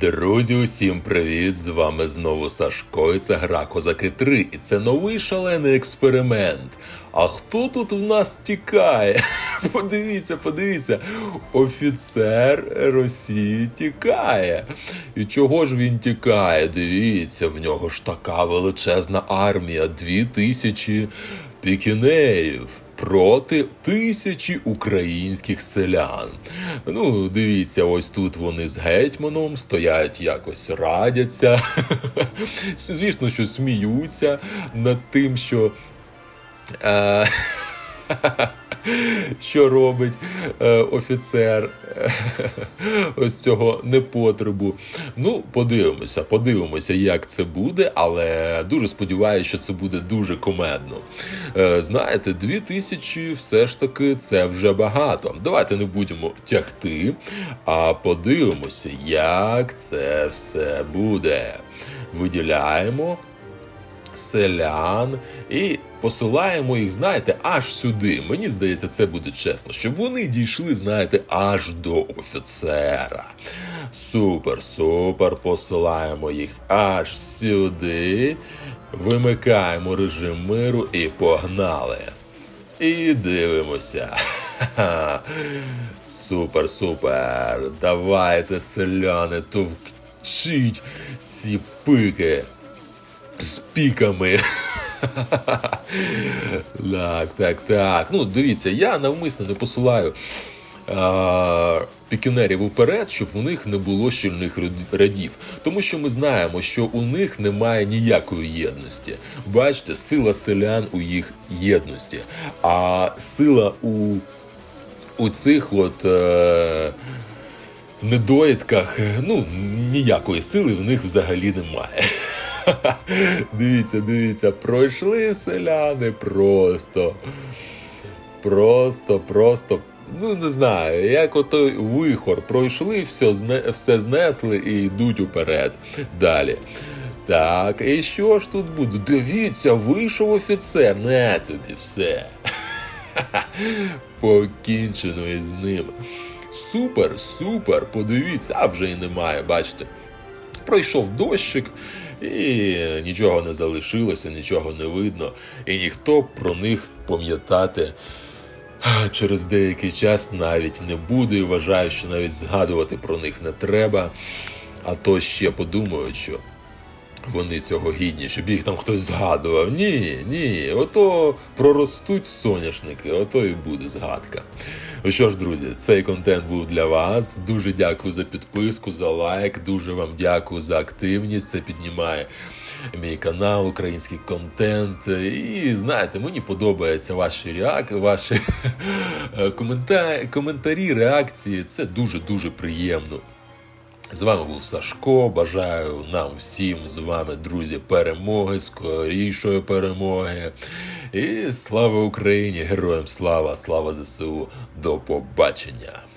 Друзі, усім привіт! З вами знову Сашко, і це гра Козаки 3, і це новий шалений експеримент. А хто тут в нас тікає? Подивіться, подивіться, офіцер Росії тікає. І чого ж він тікає? Дивіться, в нього ж така величезна армія, дві тисячі пікінеїв проти тисячі українських селян. Ну, дивіться, ось тут вони з гетьманом стоять, якось радяться. Звісно, що сміються над тим, що. Що робить е, офіцер е, ось цього непотребу. Ну, подивимося, подивимося, як це буде, але дуже сподіваюся, що це буде дуже комедно. Е, знаєте, дві тисячі все ж таки це вже багато. Давайте не будемо тягти, а подивимося, як це все буде. Виділяємо селян і посилаємо їх, знаєте, аж сюди. Мені здається, це буде чесно, щоб вони дійшли, знаєте, аж до офіцера. Супер, супер. Посилаємо їх аж сюди. Вимикаємо режим миру і погнали. І дивимося. Супер, супер. Давайте, селяни, товкчіть ці пики з піками. так, так, так. Ну, дивіться, я навмисно не посилаю а, пікінерів уперед, щоб у них не було щільних рядів. Тому що ми знаємо, що у них немає ніякої єдності. Бачите, сила селян у їх єдності, а сила у, у цих от. Е, недоїдках, ну, ніякої сили в них взагалі немає. Дивіться, дивіться, пройшли селяни просто. Просто, просто. Ну, не знаю, як отой вихор пройшли, все, все знесли і йдуть уперед. Далі. Так, і що ж тут буде? Дивіться, вийшов офіцер. Не тобі все. Покінчено із ним. Супер, супер, подивіться, а вже і немає, бачите. Пройшов дощик, і нічого не залишилося, нічого не видно, і ніхто про них пам'ятати через деякий час навіть не буде. І вважаю, що навіть згадувати про них не треба. А то ще подумають, що вони цього гідні, щоб їх там хтось згадував. Ні, ні, ото проростуть соняшники, ото і буде згадка. Ну що ж, друзі, цей контент був для вас. Дуже дякую за підписку, за лайк. Дуже вам дякую за активність. Це піднімає мій канал, український контент. І знаєте, мені подобаються ваші реак... ваші комента... коментарі, реакції. Це дуже дуже приємно. З вами був Сашко. Бажаю нам всім з вами, друзі, перемоги, скорішої перемоги. І слава Україні! Героям слава! Слава ЗСУ! До побачення!